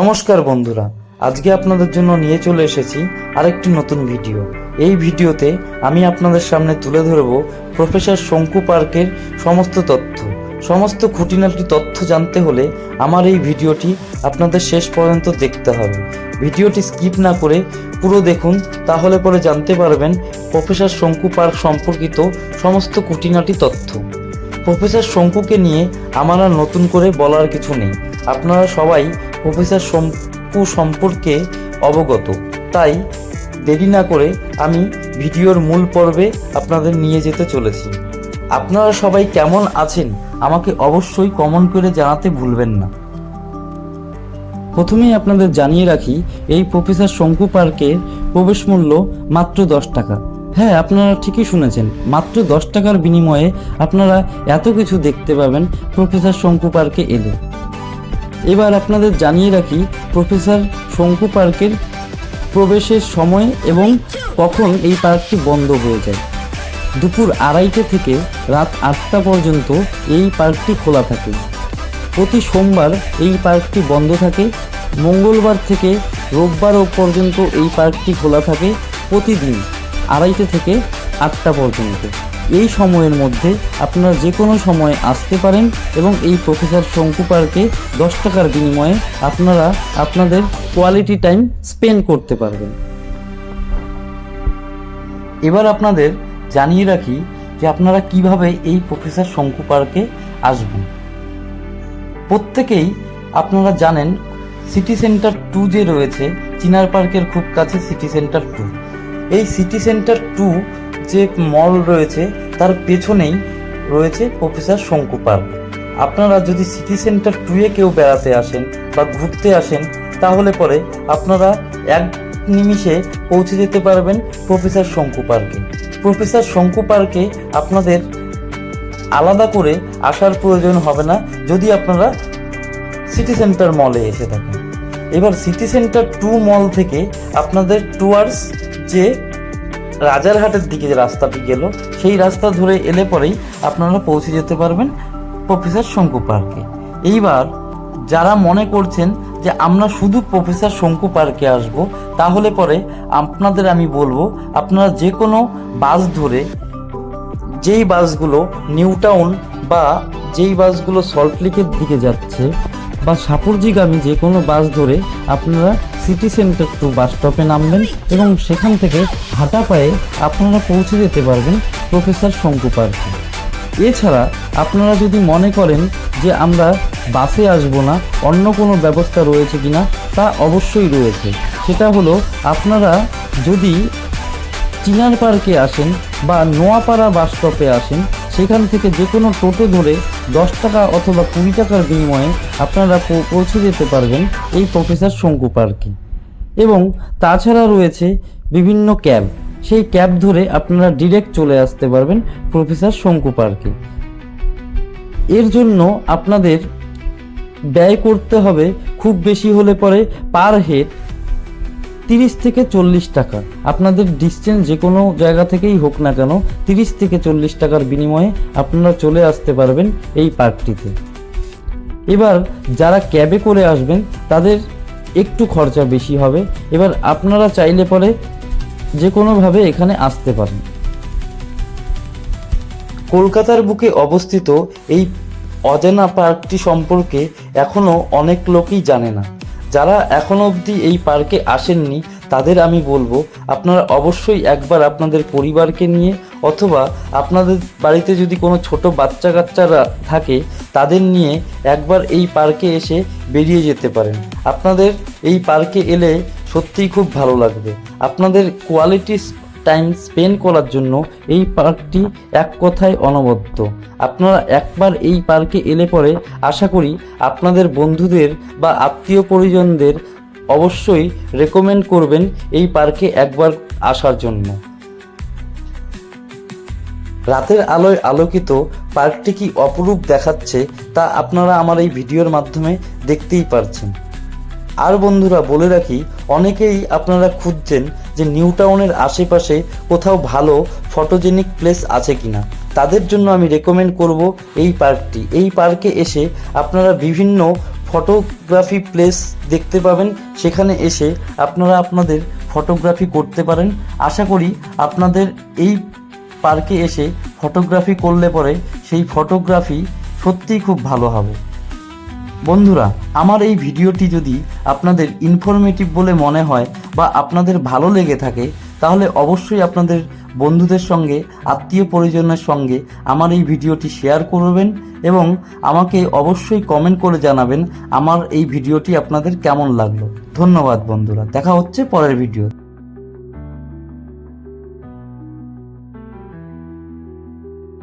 নমস্কার বন্ধুরা, আজকে আপনাদের জন্য নিয়ে চলে এসেছি আরেকটি নতুন ভিডিও। এই ভিডিওতে আমি আপনাদের সামনে তুলে ধরব প্রফেসর শঙ্কু পার্কের সমস্ত তথ্য। সমস্ত খুঁটিনাটি তথ্য জানতে হলে আমার এই ভিডিওটি আপনাদের শেষ পর্যন্ত দেখতে হবে। ভিডিওটি স্কিপ না করে পুরো দেখুন, তাহলে পরে জানতে পারবেন প্রফেসর শঙ্কু পার্ক সম্পর্কিত সমস্ত খুঁটিনাটি তথ্য। প্রফেসর শঙ্কুকে নিয়ে আমার আর নতুন করে বলার কিছু নেই। আপনারা সবাই প্রফেসর শঙ্কু সম্পর্কে অবগত। তাই দেরি না করে আমি ভিডিওর মূল পর্বে আপনাদের নিয়ে যেতে চলেছি। আপনারা সবাই কেমন আছেন আমাকে অবশ্যই কমেন্ট করে জানাতে ভুলবেন না। প্রথমেই আপনাদের জানিয়ে রাখি, এই প্রফেসর শঙ্কু পার্কের প্রবেশ মূল্য মাত্র দশ টাকা। হ্যাঁ আপনারা ঠিকই শুনেছেন, মাত্র দশ টাকার বিনিময়ে আপনারা এত কিছু দেখতে পাবেন প্রফেসর শঙ্কু পার্কে এলে। এবার আপনাদের জানিয়ে রাখি, প্রফেসর শঙ্কু পার্কের প্রবেশের সময় এবং কখন এই পার্কটি বন্ধ হয়ে যায়। দুপুর আড়াইটে থেকে রাত আটটা পর্যন্ত এই পার্কটি খোলা থাকে। প্রতি সোমবার এই পার্কটি বন্ধ থাকে। মঙ্গলবার থেকে রোববার পর্যন্ত এই পার্কটি খোলা থাকে প্রতিদিন আড়াইটে থেকে আটটা পর্যন্ত। এই সময়ের মধ্যে আপনারা যে কোনো সময় আসতে পারেন এবং এই প্রফেসর শঙ্কু পার্কে দশ টাকার বিনিময়ে আপনারা আপনাদের কোয়ালিটি টাইম স্পেন্ড করতে পারবেন। এবার আপনাদের জানিয়ে রাখি যে আপনারা কীভাবে এই প্রফেসর শঙ্কু পার্কে আসবেন। প্রত্যেকেই আপনারা জানেন সিটি সেন্টার টু যে রয়েছে, চিনার পার্কের খুব কাছে সিটি সেন্টার টু এই সিটি সেন্টার টু যে মল রয়েছে, তার পেছনেই রয়েছে প্রফেসর শঙ্কু পার্ক আপনারা যদি সিটি সেন্টার টুয়ে কেউ বেড়াতে আসেন বা ঘুরতে আসেন, তাহলে পরে আপনারা এক নিমিষে পৌঁছে যেতে পারবেন প্রফেসর শঙ্কু পার্কে প্রফেসর শঙ্কু পার্কে আপনাদের আলাদা করে আসার প্রয়োজন হবে না, যদি আপনারা সিটি সেন্টার মলে এসে থাকেন। এবার সিটি সেন্টার টু মল থেকে আপনাদের টুয়ার্স যে রাজারহাটের দিকে যে রাস্তাটি গেল, সেই রাস্তা ধরে এলে পরেই আপনারা পৌঁছে যেতে পারবেন প্রফেসর শঙ্কু পার্কে। এইবার যারা মনে করছেন যে আমরা শুধু প্রফেসর শঙ্কু পার্কে আসব, তাহলে পরে আপনাদের আমি বলব, আপনারা যে কোনো বাস ধরে যেই বাসগুলো নিউ টাউন বা যেই বাসগুলো সল্টলেকের দিকে যাচ্ছে বা সাপুরজিগামী যে কোনো বাস ধরে আপনারা সিটি সেন্টার টু বাস স্টপে নামবেন এবং সেখান থেকে হাঁটা পায়ে আপনারা পৌঁছে যেতে পারবেন প্রফেসর শঙ্কু পার্কে। এছাড়া আপনারা যদি মনে করেন যে আমরা বাসে আসব না, অন্য কোনো ব্যবস্থা রয়েছে কি না তা অবশ্যই রয়েছে। সেটা হলো আপনারা যদি চিনার পার্কে আসেন বা নোয়াপাড়া বাস স্টপে আসেন সেখান থেকে যে কোনো টোটো ধরে দশ টাকা অথবা কুড়ি টাকার বিনিময়ে আপনারা পৌঁছে যেতে পারবেন এই প্রফেসর শঙ্কু পার্কে। এবং তাছাড়া রয়েছে বিভিন্ন ক্যাব। সেই ক্যাব ধরে আপনারা ডিরেক্ট চলে আসতে পারবেন প্রফেসর শঙ্কু পার্কে। এর জন্য আপনাদের ব্যয় করতে হবে খুব বেশি হলে পরে পার হেড তিরিশ থেকে চল্লিশ টাকা। আপনাদের ডিস্টেন্স যে কোনো জায়গা থেকেই হোক না কেন, তিরিশ থেকে চল্লিশ টাকার বিনিময়ে আপনারা চলে আসতে পারবেন এই পার্কটিতে। এবার যারা ক্যাবে করে আসবেন, তাদের একটু খরচা বেশি হবে। এবার আপনারা চাইলে পরে যে কোনোভাবে এখানে আসতে পারেন। কলকাতার বুকে অবস্থিত এই অজানা পার্কটি সম্পর্কে এখনও অনেক লোকই জানে না। যারা এখন অবধি এই পার্কে আসেননি, তাদের আমি বলব, আপনারা অবশ্যই একবার আপনাদের পরিবারকে নিয়ে অথবা আপনাদের বাড়িতে যদি কোনো ছোট বাচ্চা কাচ্চারা থাকে, তাদের নিয়ে একবার এই পার্কে এসে বেরিয়ে যেতে পারেন। আপনাদের এই পার্কে এলে সত্যিই খুব ভালো লাগবে। আপনাদের কোয়ালিটি টাইম স্পেন্ড করার জন্য এই পার্কটি এক কথায় অনবদ্য। আপনারা একবার এই পার্কে এলে পরে আশা করি আপনাদের বন্ধুদের বা আত্মীয় পরিজনদের অবশ্যই রেকমেন্ড করবেন এই পার্কে একবার আসার জন্য। রাতের আলোয় আলোকিত পার্কটি কি অপরূপ দেখাচ্ছে তা আপনারা আমার এই ভিডিওর মাধ্যমে দেখতেই পারছেন। আর বন্ধুরা, বলে রাখি, অনেকেই আপনারা খুঁজছেন যে নিউ টাউনের আশেপাশে কোথাও ভালো ফটোজেনিক প্লেস আছে কিনা। তাদের জন্য আমি রেকমেন্ড করব এই পার্কটি। এই পার্কে এসে আপনারা বিভিন্ন ফটোগ্রাফি প্লেস দেখতে পাবেন। সেখানে এসে আপনারা আপনাদের ফটোগ্রাফি করতে পারেন। আশা করি আপনাদের এই পার্কে এসে ফটোগ্রাফি করলে পরে সেই ফটোগ্রাফি সত্যিই খুব ভালো হবে। বন্ধুরা, আমার এই ভিডিওটি যদি আপনাদের ইনফরমেটিভ বলে মনে হয় বা আপনাদের ভালো লেগে থাকে, তাহলে অবশ্যই আপনাদের বন্ধুদের সঙ্গে, আত্মীয় পরিজনের সঙ্গে আমার এই ভিডিওটি শেয়ার করবেন এবং আমাকে অবশ্যই কমেন্ট করে জানাবেন আমার এই ভিডিওটি আপনাদের কেমন লাগল। ধন্যবাদ বন্ধুরা, দেখা হচ্ছে পরের ভিডিও